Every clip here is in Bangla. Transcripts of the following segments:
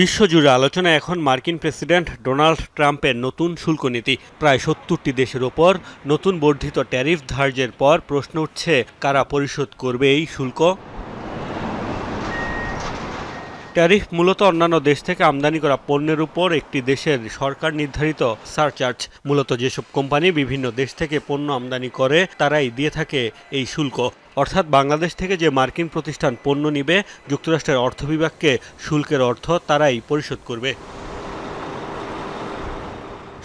বিশ্বজুড়ে আলোচনা এখন মার্কিন প্রেসিডেন্ট ডোনাল্ড ট্রাম্পের নতুন শুল্ক নীতি। প্রায় সত্তরটি দেশের ওপর নতুন বর্ধিত ট্যারিফ ধার্যের পর প্রশ্ন উঠছে, কারা পরিশোধ করবে এই শুল্ক? ট্যারিফ মূলত অন্যান্য দেশ থেকে আমদানি করা পণ্যের উপর একটি দেশের সরকার নির্ধারিত সারচার্জ। মূলত যেসব কোম্পানি বিভিন্ন দেশ থেকে পণ্য আমদানি করে, তারাই দিয়ে থাকে এই শুল্ক। অর্থাৎ বাংলাদেশ থেকে যে মার্কিন প্রতিষ্ঠান পণ্য নিবে, যুক্তরাষ্ট্রের অর্থ বিভাগকে শুল্কের অর্থ তারাই পরিশোধ করবে।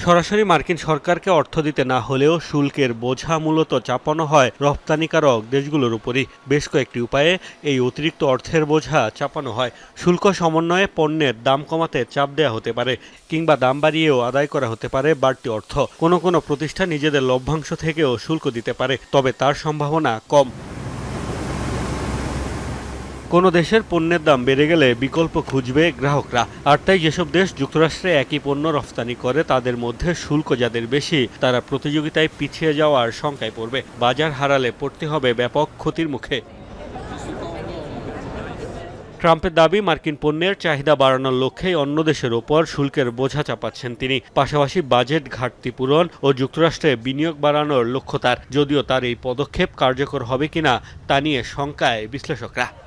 সরাসরি মার্কিন সরকারকে অর্থ দিতে না হলেও শুল্কের বোঝা মূলত চাপানো হয় রপ্তানিকারক দেশগুলোর উপরই। বেশ কয়েকটি উপায়ে এই অতিরিক্ত অর্থের বোঝা চাপানো হয়। শুল্ক সমন্বয়ে পণ্যের দাম কমাতে চাপ দেওয়া হতে পারে কিংবা দাম বাড়িয়েও আদায় করা হতে পারে বাড়তি অর্থ। কোনো কোনো প্রতিষ্ঠান নিজেদের লভ্যাংশ থেকেও শুল্ক দিতে পারে, তবে তার সম্ভাবনা কম। কোনো দেশের পণ্যের দাম বেড়ে গেলে বিকল্প খুঁজবে গ্রাহকরা। আর তাই যেসব দেশ যুক্তরাষ্ট্রে একই পণ্য রফতানি করে, তাদের মধ্যে শুল্ক যাদের বেশি, তারা প্রতিযোগিতায় পিছিয়ে যাওয়ার শঙ্কায় পড়বে। বাজার হারালে পড়তে হবে ব্যাপক ক্ষতির মুখে। ট্রাম্পের দাবি, মার্কিন পণ্যের চাহিদা বাড়ানোর লক্ষ্যেই অন্য দেশের ওপর শুল্কের বোঝা চাপাচ্ছেন তিনি। পাশাপাশি বাজেট ঘাটতি পূরণ ও যুক্তরাষ্ট্রে বিনিয়োগ বাড়ানোর লক্ষ্য তার। যদিও তার এই পদক্ষেপ কার্যকর হবে কিনা, তা নিয়ে শঙ্কায় বিশ্লেষকরা।